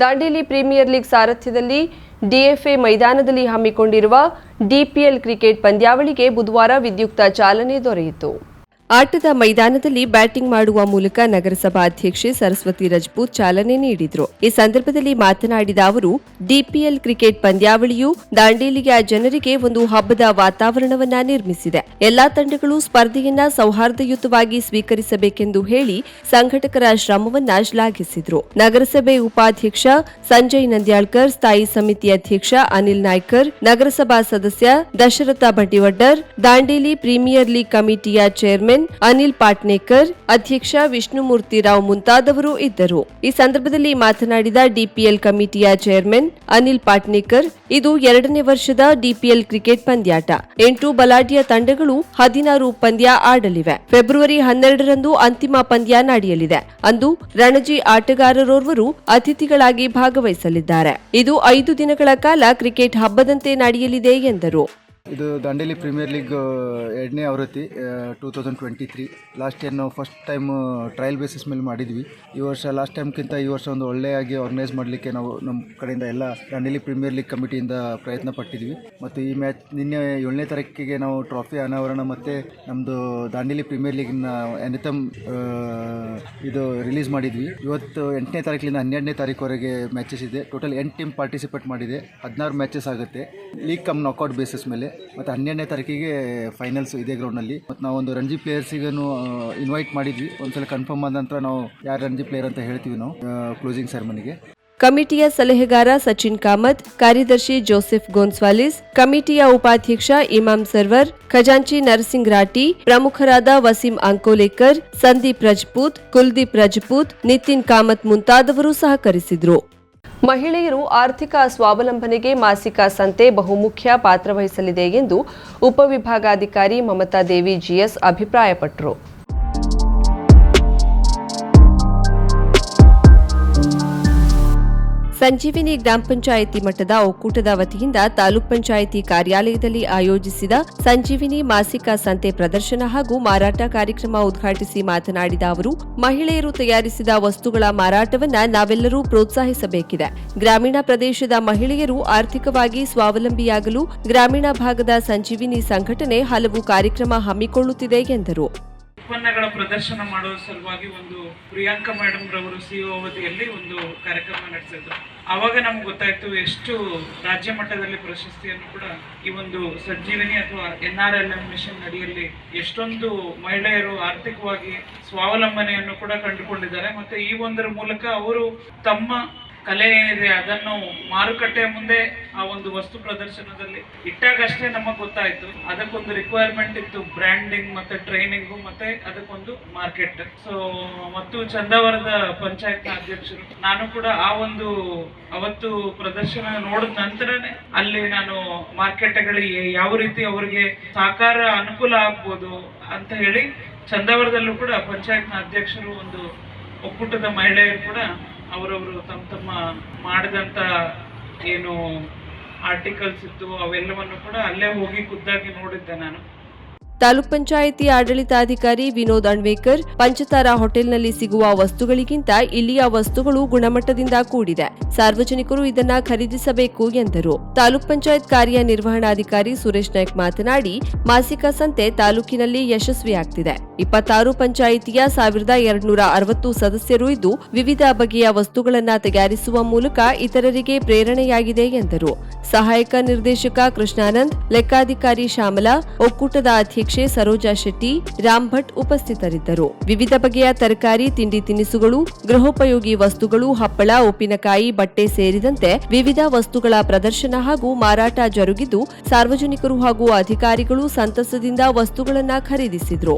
Dandeli premier league ಸಾರಥ್ಯದಲ್ಲಿ DFA ಮೈದಾನದಲ್ಲಿ ಹಮ್ಮಿಕೊಂಡಿರುವ ಡಿಪಿಎಲ್ ಕ್ರಿಕೆಟ್ ಪಂದ್ಯಾವಳಿಗೆ ಬುಧವಾರ ವಿದ್ಯುಕ್ತ ಚಾಲನೆ ದೊರೆಯಿತು. ಆಟದ ಮೈದಾನದಲ್ಲಿ ಬ್ಯಾಟಿಂಗ್ ಮಾಡುವ ಮೂಲಕ ನಗರಸಭಾ ಅಧ್ಯಕ್ಷೆ ಸರಸ್ವತಿ ರಜಪೂತ್ ಚಾಲನೆ ನೀಡಿದ್ರು. ಈ ಸಂದರ್ಭದಲ್ಲಿ ಮಾತನಾಡಿದ ಅವರು, ಡಿಪಿಎಲ್ ಕ್ರಿಕೆಟ್ ಪಂದ್ಯಾವಳಿಯು ದಾಂಡೇಲಿಯ ಜನರಿಗೆ ಒಂದು ಹಬ್ಬದ ವಾತಾವರಣವನ್ನ ನಿರ್ಮಿಸಿದೆ. ಎಲ್ಲಾ ತಂಡಗಳು ಸ್ಪರ್ಧೆಯನ್ನ ಸೌಹಾರ್ದಯುತವಾಗಿ ಸ್ವೀಕರಿಸಬೇಕೆಂದು ಹೇಳಿ ಸಂಘಟಕರ ಶ್ರಮವನ್ನ ಶ್ಲಾಘಿಸಿದ್ರು. ನಗರಸಭೆ ಉಪಾಧ್ಯಕ್ಷ ಸಂಜಯ್ ನಂದ್ಯಾಳ್ಕರ್, ಸ್ಥಾಯಿ ಸಮಿತಿ ಅಧ್ಯಕ್ಷ ಅನಿಲ್ ನಾಯ್ಕರ್, ನಗರಸಭಾ ಸದಸ್ಯ ದಶರಥ ಭಟಿವಡ್ಡರ್ ದಾಂಡೇಲಿ ಪ್ರೀಮಿಯರ್ ಲೀಗ್ ಕಮಿಟಿಯ ಚೇರ್ಮನ್ ಅನಿಲ್ ಪಾಟ್ನೇಕರ್, ಅಧ್ಯಕ್ಷ ವಿಷ್ಣುಮೂರ್ತಿ ರಾವ್ ಮುಂತಾದವರು ಇದ್ದರು. ಈ ಸಂದರ್ಭದಲ್ಲಿ ಮಾತನಾಡಿದ ಡಿಪಿಎಲ್ ಕಮಿಟಿಯ ಚೇರ್ಮನ್ ಅನಿಲ್ ಪಾಟ್ನೇಕರ್, ಇದು ಎರಡನೇ ವರ್ಷದ ಡಿಪಿಎಲ್ ಕ್ರಿಕೆಟ್ ಪಂದ್ಯಾಟ. ಎಂಟು ಬಲಾಢ್ಯ ತಂಡಗಳು ಹದಿನಾರು ಪಂದ್ಯ ಆಡಲಿವೆ. ಫೆಬ್ರವರಿ ಹನ್ನೆರಡರಂದು ಅಂತಿಮ ಪಂದ್ಯ ನಡೆಯಲಿದೆ. ಅಂದು ರಣಜಿ ಆಟಗಾರರೋರ್ವರು ಅತಿಥಿಗಳಾಗಿ ಭಾಗವಹಿಸಲಿದ್ದಾರೆ. ಇದು ಐದು ದಿನಗಳ ಕಾಲ ಕ್ರಿಕೆಟ್ ಹಬ್ಬದಂತೆ ನಡೆಯಲಿದೆ ಎಂದರು. ಇದು ದಾಂಡೇಲಿ ಪ್ರೀಮಿಯರ್ ಲೀಗ್ ಎರಡನೇ ಆವೃತ್ತಿ two thousand twenty three last year ನಾವು ಫಸ್ಟ್ ಟೈಮ್ ಟ್ರಯಲ್ ಬೇಸಿಸ್ ಮೇಲೆ ಮಾಡಿದ್ವಿ. ಈ ವರ್ಷ ಲಾಸ್ಟ್ ಟೈಮ್ಗಿಂತ ಈ ವರ್ಷ ಒಂದು ಒಳ್ಳೆಯಾಗಿ ಆರ್ಗನೈಸ್ ಮಾಡಲಿಕ್ಕೆ ನಾವು ನಮ್ಮ ಕಡೆಯಿಂದ ಎಲ್ಲ ದಾಂಡೇಲಿ ಪ್ರೀಮಿಯರ್ ಲೀಗ್ ಕಮಿಟಿಯಿಂದ ಪ್ರಯತ್ನ ಪಟ್ಟಿದ್ವಿ. ಮತ್ತು ಈ ಮ್ಯಾಚ್ ನಿನ್ನೆ ಏಳನೇ ತಾರೀಕಿಗೆ ನಾವು ಟ್ರಾಫಿ ಅನಾವರಣ ಮತ್ತು ನಮ್ಮದು ದಾಂಡೇಲಿ ಪ್ರೀಮಿಯರ್ ಲೀಗ್ನ ಎನಿತಮ್ ಇದು ರಿಲೀಸ್ ಮಾಡಿದ್ವಿ. ಇವತ್ತು ಎಂಟನೇ ತಾರೀಕಿನಿಂದ ಹನ್ನೆರಡನೇ ತಾರೀಕುವರೆಗೆ ಮ್ಯಾಚಸ್ ಇದೆ. ಟೋಟಲ್ ಎಂಟು ಟೀಮ್ ಪಾರ್ಟಿಸಿಪೇಟ್ ಮಾಡಿದೆ. ಹದಿನಾರು ಮ್ಯಾಚಸ್ ಆಗುತ್ತೆ. ಲೀಗ್ ಕಮ್ ನಾಕೌಟ್ ಬೇಸಿಸ್ ಮೇಲೆ. ಮತ್ತು ಹನ್ನೆರಡನೇ ತಾರೀಕಿಗೆ ಫೈನಲ್ಸ್ ಇದೇ ಗ್ರೌಂಡ್ನಲ್ಲಿ ಮತ್ತು ನಾವು ಒಂದು ರಂಜಿ ಪ್ಲೇಯರ್ಸಿಗೂ ಇನ್ವೈಟ್ ಮಾಡಿದ್ವಿ. ಒಂದ್ಸಲ ಕನ್ಫರ್ಮ್ ಆದ ನಂತರ ನಾವು ಯಾರು ರಂಜಿ ಪ್ಲೇಯರ್ ಅಂತ ಹೇಳ್ತೀವಿ ನಾವು ಕ್ಲೋಸಿಂಗ್ ಸೆರೆಮನಿಗೆ ಕಮಿಟಿಯ ಸಲಹೆಗಾರ ಸಚಿನ್ ಕಾಮತ್, ಕಾರ್ಯದರ್ಶಿ ಜೋಸೆಫ್ ಗೋನ್ಸ್ವಾಲಿಸ್, ಕಮಿಟಿಯ ಉಪಾಧ್ಯಕ್ಷ ಇಮಾಮ್ ಸರ್ವರ್, ಖಜಾಂಚಿ ನರಸಿಂಗ್ ರಾಟಿ ಪ್ರಮುಖರಾದ ವಸೀಂ ಅಂಕೋಲೇಕರ್, ಸಂದೀಪ್ ರಜಪೂತ್, ಕುಲ್ದೀಪ್ ರಜಪೂತ್, ನಿತಿನ್ ಕಾಮತ್ ಮುಂತಾದವರು ಸಹಕರಿಸಿದ್ರು. ಮಹಿಳೆಯರು ಆರ್ಥಿಕ ಸ್ವಾವಲಂಬನೆಗೆ ಮಾಸಿಕ ಸಂತೆ ಬಹುಮುಖ್ಯ ಪಾತ್ರವಹಿಸಲಿದೆ ಎಂದು ಉಪವಿಭಾಗಾಧಿಕಾರಿ ಮಮತಾ ದೇವಿ ಜಿಎಸ್ ಅಭಿಪ್ರಾಯಪಟ್ಟರು. ಸಂಜೀವಿನಿ ಗ್ರಾಮ ಪಂಚಾಯಿತಿ ಮಟ್ಟದ ಒಕ್ಕೂಟದ ವತಿಯಿಂದ ತಾಲೂಕ್ ಪಂಚಾಯಿತಿ ಕಾರ್ಯಾಲಯದಲ್ಲಿ ಆಯೋಜಿಸಿದ ಸಂಜೀವಿನಿ ಮಾಸಿಕ ಸಂತೆ ಪ್ರದರ್ಶನ ಹಾಗೂ ಮಾರಾಟ ಕಾರ್ಯಕ್ರಮ ಉದ್ಘಾಟಿಸಿ ಮಾತನಾಡಿದ ಅವರು, ಮಹಿಳೆಯರು ತಯಾರಿಸಿದ ವಸ್ತುಗಳ ಮಾರಾಟವನ್ನ ನಾವೆಲ್ಲರೂ ಪ್ರೋತ್ಸಾಹಿಸಬೇಕಿದೆ. ಗ್ರಾಮೀಣ ಪ್ರದೇಶದ ಮಹಿಳೆಯರು ಆರ್ಥಿಕವಾಗಿ ಸ್ವಾವಲಂಬಿಯಾಗಲು ಗ್ರಾಮೀಣ ಭಾಗದ ಸಂಜೀವಿನಿ ಸಂಘಟನೆ ಹಲವು ಕಾರ್ಯಕ್ರಮ ಹಮ್ಮಿಕೊಳ್ಳುತ್ತಿದೆ ಎಂದರು. ಉತ್ಪನ್ನಗಳ ಪ್ರದರ್ಶನ ಮಾಡುವ ಸಲುವಾಗಿ ಒಂದು ಪ್ರಿಯಾಂಕಾ ಮೇಡಮ್ ರವರು ಸಿಇಒ ಅವಧಿಯಲ್ಲಿ ಒಂದು ಕಾರ್ಯಕ್ರಮ ನಡೆಸಿದ್ರು. ಆವಾಗ ನಮ್ಗೆ ಗೊತ್ತಾಯ್ತು ಎಷ್ಟು ರಾಜ್ಯ ಮಟ್ಟದಲ್ಲಿ ಪ್ರಶಸ್ತಿಯನ್ನು ಕೂಡ ಈ ಒಂದು ಸಂಜೀವಿನಿ ಅಥವಾ N R L M mission ಅಡಿಯಲ್ಲಿ ಎಷ್ಟೊಂದು ಮಹಿಳೆಯರು ಆರ್ಥಿಕವಾಗಿ ಸ್ವಾವಲಂಬನೆಯನ್ನು ಕೂಡ ಕಂಡುಕೊಂಡಿದ್ದಾರೆ. ಮತ್ತೆ ಈ ಒಂದರ ಮೂಲಕ ಅವರು ತಮ್ಮ ಕಲೆ ಏನಿದೆ ಅದನ್ನು ಮಾರುಕಟ್ಟೆಯ ಮುಂದೆ ಆ ಒಂದು ವಸ್ತು ಪ್ರದರ್ಶನದಲ್ಲಿ ಇಟ್ಟಾಗಷ್ಟೇ ನಮಗೆ ಗೊತ್ತಾಯಿತು. ಅದಕ್ಕೊಂದು ರಿಕ್ವೈರ್ಮೆಂಟ್ ಇತ್ತು ಬ್ರ್ಯಾಂಡಿಂಗ್ ಮತ್ತೆ ಟ್ರೈನಿಂಗು ಮತ್ತೆ ಅದಕ್ಕೊಂದು ಮಾರ್ಕೆಟ್ ಸೊ ಮತ್ತು ಚಂದವರದ ಪಂಚಾಯತ್ನ ಅಧ್ಯಕ್ಷರು. ನಾನು ಕೂಡ ಆ ಒಂದು ಅವತ್ತು ಪ್ರದರ್ಶನ ನೋಡಿದ ನಂತರನೇ ಅಲ್ಲಿ ನಾನು ಮಾರ್ಕೆಟ್ಗಳಿಗೆ ಯಾವ ರೀತಿ ಅವರಿಗೆ ಸಾಕಾರ ಅನುಕೂಲ ಆಗ್ಬೋದು ಅಂತ ಹೇಳಿ ಚಂದವರದಲ್ಲೂ ಕೂಡ ಪಂಚಾಯತ್ನ ಅಧ್ಯಕ್ಷರು ಒಂದು ಒಕ್ಕೂಟದ ಮಹಿಳೆಯರು ಕೂಡ ಅವರವರು ತಮ್ಮ ತಮ್ಮ ಮಾಡಿದಂಥ ಏನು ಆರ್ಟಿಕಲ್ಸ್ ಇತ್ತು ಅವೆಲ್ಲವನ್ನು ಕೂಡ ಅಲ್ಲೇ ಹೋಗಿ ಖುದ್ದಾಗಿ ನೋಡಿದ್ದೆ ನಾನು. ತಾಲೂಕ್ ಪಂಚಾಯಿತಿ ಆಡಳಿತಾಧಿಕಾರಿ ವಿನೋದ್ ಅಣ್ವೇಕರ್, ಪಂಚತಾರಾ ಹೋಟೆಲ್ನಲ್ಲಿ ಸಿಗುವ ವಸ್ತುಗಳಿಗಿಂತ ಇಲ್ಲಿಯ ವಸ್ತುಗಳು ಗುಣಮಟ್ಟದಿಂದ ಕೂಡಿದೆ. ಸಾರ್ವಜನಿಕರು ಇದನ್ನ ಖರೀದಿಸಬೇಕು ಎಂದರು. ತಾಲೂಕ್ ಪಂಚಾಯತ್ ಕಾರ್ಯನಿರ್ವಹಣಾಧಿಕಾರಿ ಸುರೇಶ್ ನಾಯ್ಕ್ ಮಾತನಾಡಿ, ಮಾಸಿಕ ಸಂತೆ ತಾಲೂಕಿನಲ್ಲಿ ಯಶಸ್ವಿಯಾಗ್ತಿದೆ. ಇಪ್ಪತ್ತಾರು ಪಂಚಾಯಿತಿಯ ಸಾವಿರದ ಎರಡ್ನೂರ ಅರವತ್ತು ಸದಸ್ಯರು ಇದ್ದು, ವಿವಿಧ ಬಗೆಯ ವಸ್ತುಗಳನ್ನ ತಯಾರಿಸುವ ಮೂಲಕ ಇತರರಿಗೆ ಪ್ರೇರಣೆಯಾಗಿದೆ ಎಂದರು. ಸಹಾಯಕ ನಿರ್ದೇಶಕ ಕೃಷ್ಣಾನಂದ್, ಲೆಕ್ಕಾಧಿಕಾರಿ ಶ್ಯಾಮಲಾ, ಒಕ್ಕೂಟದ ಅಧ್ಯಕ್ಷೆ ಸರೋಜಾ ಶೆಟ್ಟಿ, ರಾಮ್ ಭಟ್ ಉಪಸ್ಥಿತರಿದ್ದರು. ವಿವಿಧ ಬಗೆಯ ತರಕಾರಿ, ತಿಂಡಿ ತಿನಿಸುಗಳು, ಗೃಹೋಪಯೋಗಿ ವಸ್ತುಗಳು, ಹಪ್ಪಳ, ಉಪ್ಪಿನಕಾಯಿ, ಬಟ್ಟೆ ಸೇರಿದಂತೆ ವಿವಿಧ ವಸ್ತುಗಳ ಪ್ರದರ್ಶನ ಹಾಗೂ ಮಾರಾಟ ಜರುಗಿದ್ದು, ಸಾರ್ವಜನಿಕರು ಹಾಗೂ ಅಧಿಕಾರಿಗಳು ಸಂತಸದಿಂದ ವಸ್ತುಗಳನ್ನು ಖರೀದಿಸಿದ್ರು.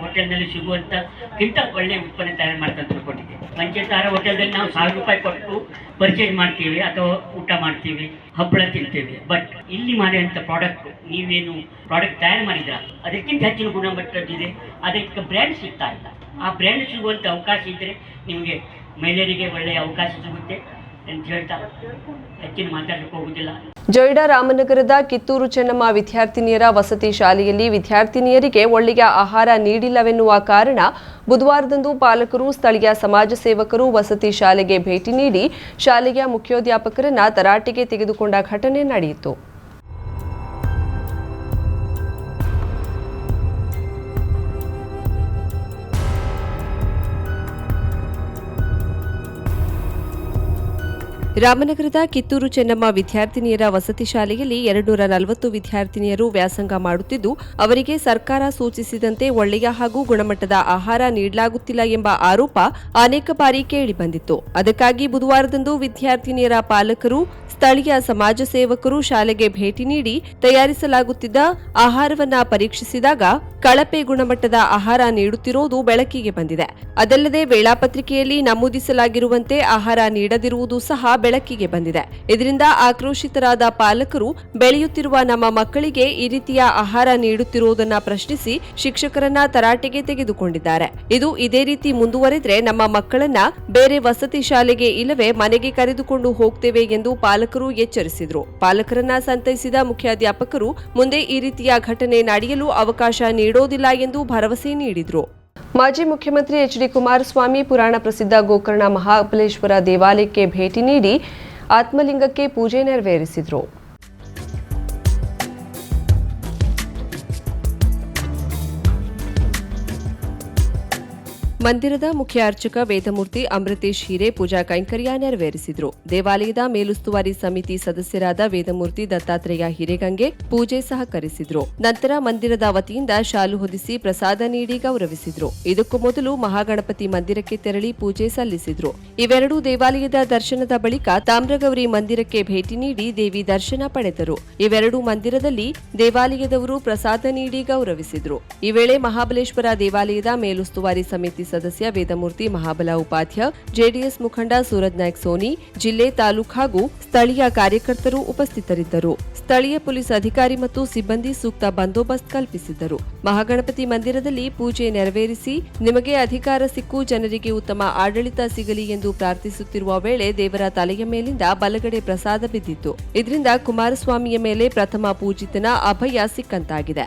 ಹೋಟೆಲ್ನಲ್ಲಿ ಸಿಗುವಂತ ಒಳ್ಳೆ ಉತ್ಪನ್ನ ತಯಾರು ಮಾಡ್ತಾ ಪಂಚತಾರ ಹೋಟೆಲ್ದಲ್ಲಿ ನಾವು ಸಾವಿರ ರೂಪಾಯಿ ಕೊಟ್ಟು ಪರ್ಚೇಸ್ ಮಾಡ್ತೀವಿ ಅಥವಾ ಊಟ ಮಾಡ್ತೀವಿ, ಹಪ್ಪಳ ತಿಂತೇವೆ. ಬಟ್ ಇಲ್ಲಿ ಮಾಡುವಂಥ ಪ್ರಾಡಕ್ಟ್ ನೀವೇನು ಪ್ರಾಡಕ್ಟ್ ತಯಾರು ಮಾಡಿದ್ರ? ಅದಕ್ಕಿಂತ ಹೆಚ್ಚಿನ ಗುಣಮಟ್ಟದಿದೆ ಅದಕ್ಕೆ ಬ್ರ್ಯಾಂಡ್ ಸಿಗ್ತಾ ಇಲ್ಲ. ಆ ಬ್ರ್ಯಾಂಡ್ ಸಿಗುವಂಥ ಅವಕಾಶ ಇದ್ದರೆ ನಿಮಗೆ ಮಹಿಳೆಯರಿಗೆ ಒಳ್ಳೆಯ ಅವಕಾಶ ಸಿಗುತ್ತೆ ಅಂತ ಹೇಳ್ತಾ ಹೆಚ್ಚಿನ ಮಾತಾಡಲಿಕ್ಕೆ ಹೋಗುದಿಲ್ಲ. ಜೊಯ್ಡಾ ರಾಮನಗರದ ಕಿತ್ತೂರು ಚೆನ್ನಮ್ಮ ವಿದ್ಯಾರ್ಥಿನಿಯರ ವಸತಿ ಶಾಲೆಯಲ್ಲಿ ವಿದ್ಯಾರ್ಥಿನಿಯರಿಗೆ ಒಳ್ಳೆಯ ಆಹಾರ ನೀಡಿಲ್ಲವೆನ್ನುವ ಕಾರಣ ಬುಧವಾರದಂದು ಪಾಲಕರು, ಸ್ಥಳೀಯ ಸಮಾಜ ಸೇವಕರು ವಸತಿ ಶಾಲೆಗೆ ಭೇಟಿ ನೀಡಿ ಶಾಲೆಯ ಮುಖ್ಯೋಧ್ಯಾಪಕರನ್ನ ತರಾಟೆಗೆ ತೆಗೆದುಕೊಂಡ ಘಟನೆ ನಡೆಯಿತು. ರಾಮನಗರದ ಕಿತ್ತೂರು ಚೆನ್ನಮ್ಮ ವಿದ್ಯಾರ್ಥಿನಿಯರ ವಸತಿ ಶಾಲೆಯಲ್ಲಿ ಎರಡುನೂರ ನಲವತ್ತು ವಿದ್ಯಾರ್ಥಿನಿಯರು ವ್ಯಾಸಂಗ ಮಾಡುತ್ತಿದ್ದು, ಅವರಿಗೆ ಸರ್ಕಾರ ಸೂಚಿಸಿದಂತೆ ಒಳ್ಳೆಯ ಹಾಗೂ ಗುಣಮಟ್ಟದ ಆಹಾರ ನೀಡಲಾಗುತ್ತಿಲ್ಲ ಎಂಬ ಆರೋಪ ಅನೇಕ ಬಾರಿ ಕೇಳಿಬಂದಿತ್ತು ಅದಕ್ಕಾಗಿ ಬುಧವಾರದಂದು ವಿದ್ಯಾರ್ಥಿನಿಯರ ಪಾಲಕರು, ಸ್ಥಳೀಯ ಸಮಾಜ ಸೇವಕರು ಶಾಲೆಗೆ ಭೇಟಿ ನೀಡಿ ತಯಾರಿಸಲಾಗುತ್ತಿದ್ದ ಆಹಾರವನ್ನ ಪರೀಕ್ಷಿಸಿದಾಗ ಕಳಪೆ ಗುಣಮಟ್ಟದ ಆಹಾರ ನೀಡುತ್ತಿರುವುದು ಬೆಳಕಿಗೆ ಬಂದಿದೆ. ಅದಲ್ಲದೆ ವೇಳಾಪತ್ರಿಕೆಯಲ್ಲಿ ನಮೂದಿಸಲಾಗಿರುವಂತೆ ಆಹಾರ ನೀಡದಿರುವುದು ಸಹ ಬೆಳಕಿಗೆ ಬಂದಿದೆ. ಇದರಿಂದ ಆಕ್ರೋಶಿತರಾದ ಪಾಲಕರು ಬೆಳೆಯುತ್ತಿರುವ ನಮ್ಮ ಮಕ್ಕಳಿಗೆ ಈ ರೀತಿಯ ಆಹಾರ ನೀಡುತ್ತಿರುವುದನ್ನ ಪ್ರಶ್ನಿಸಿ ಶಿಕ್ಷಕರನ್ನ ತರಾಟೆಗೆ ತೆಗೆದುಕೊಂಡಿದ್ದಾರೆ. ಇದು ಇದೇ ರೀತಿ ಮುಂದುವರೆದ್ರೆ ನಮ್ಮ ಮಕ್ಕಳನ್ನ ಬೇರೆ ವಸತಿ ಶಾಲೆಗೆ ಇಲ್ಲವೇ ಮನೆಗೆ ಕರೆದುಕೊಂಡು ಹೋಗ್ತೇವೆ ಎಂದು ಪಾಲಕರು ಎಚ್ಚರಿಸಿದ್ರು. ಪಾಲಕರನ್ನ ಸಂತೈಸಿದ ಮುಖ್ಯಾಧ್ಯಾಪಕರು ಮುಂದೆ ಈ ರೀತಿಯ ಘಟನೆ ನಡೆಯಲು ಅವಕಾಶ ನೀಡೋದಿಲ್ಲ ಎಂದು ಭರವಸೆ ನೀಡಿದ್ರು. ಮಾಜಿ ಮುಖ್ಯಮಂತ್ರಿ ಎಚ್ ಡಿ ಕುಮಾರಸ್ವಾಮಿ ಪುರಾಣ ಪ್ರಸಿದ್ಧ ಗೋಕರ್ಣ ಮಹಾಬಲೇಶ್ವರ ದೇವಾಲಯಕ್ಕೆ ಭೇಟಿ ನೀಡಿ ಆತ್ಮಲಿಂಗಕ್ಕೆ ಪೂಜೆ ನೆರವೇರಿಸಿದ್ರು. ಮಂದಿರದ ಮುಖ್ಯ ಅರ್ಚಕ ವೇದಮೂರ್ತಿ ಅಮೃತೇಶ್ ಹಿರೇ ಪೂಜಾ ಕೈಂಕರ್ಯ ನೆರವೇರಿಸಿದರು. ದೇವಾಲಯದ ಮೇಲುಸ್ತುವಾರಿ ಸಮಿತಿ ಸದಸ್ಯರಾದ ವೇದಮೂರ್ತಿ ದತ್ತಾತ್ರೇಯ ಹಿರೇಗಂಗೆ ಪೂಜೆ ಸಹಕರಿಸಿದರು. ನಂತರ ಮಂದಿರದ ವತಿಯಿಂದ ಶಾಲು ಹೊದಿಸಿ ಪ್ರಸಾದ ನೀಡಿ ಗೌರವಿಸಿದರು. ಇದಕ್ಕೂ ಮೊದಲು ಮಹಾಗಣಪತಿ ಮಂದಿರಕ್ಕೆ ತೆರಳಿ ಪೂಜೆ ಸಲ್ಲಿಸಿದರು. ಇವೆರಡೂ ದೇವಾಲಯದ ದರ್ಶನದ ಬಳಿಕ ತಾಮ್ರಗೌರಿ ಮಂದಿರಕ್ಕೆ ಭೇಟಿ ನೀಡಿ ದೇವಿ ದರ್ಶನ ಪಡೆದರು. ಇವೆರಡೂ ಮಂದಿರದಲ್ಲಿ ದೇವಾಲಯದವರು ಪ್ರಸಾದ ನೀಡಿ ಗೌರವಿಸಿದರು. ಈ ವೇಳೆ ಮಹಾಬಲೇಶ್ವರ ದೇವಾಲಯದ ಮೇಲುಸ್ತುವಾರಿ ಸಮಿತಿ ಸದಸ್ಯ ವೇದಮೂರ್ತಿ ಮಹಾಬಲ ಉಪಾಧ್ಯ, ಜೆಡಿಎಸ್ ಮುಖಂಡ ಸೂರಜ್ ನಾಯ್ಕ್ ಸೋನಿ, ಜಿಲ್ಲೆ ತಾಲೂಕು ಹಾಗೂ ಸ್ಥಳೀಯ ಕಾರ್ಯಕರ್ತರು ಉಪಸ್ಥಿತರಿದ್ದರು. ಸ್ಥಳೀಯ ಪೊಲೀಸ್ ಅಧಿಕಾರಿ ಮತ್ತು ಸಿಬ್ಬಂದಿ ಸೂಕ್ತ ಬಂದೋಬಸ್ತ್ ಕಲ್ಪಿಸಿದ್ದರು. ಮಹಾಗಣಪತಿ ಮಂದಿರದಲ್ಲಿ ಪೂಜೆ ನೆರವೇರಿಸಿ ನಿಮಗೆ ಅಧಿಕಾರ ಸಿಕ್ಕು, ಜನರಿಗೆ ಉತ್ತಮ ಆಡಳಿತ ಸಿಗಲಿ ಎಂದು ಪ್ರಾರ್ಥಿಸುತ್ತಿರುವ ವೇಳೆ ದೇವರ ತಲೆಯ ಮೇಲಿಂದ ಬಲಗಡೆ ಪ್ರಸಾದ ಬಿದ್ದಿತ್ತು. ಇದರಿಂದ ಕುಮಾರಸ್ವಾಮಿಯ ಮೇಲೆ ಪ್ರಥಮ ಪೂಜಿತನ ಅಭಯ ಸಿಕ್ಕಂತಾಗಿದೆ.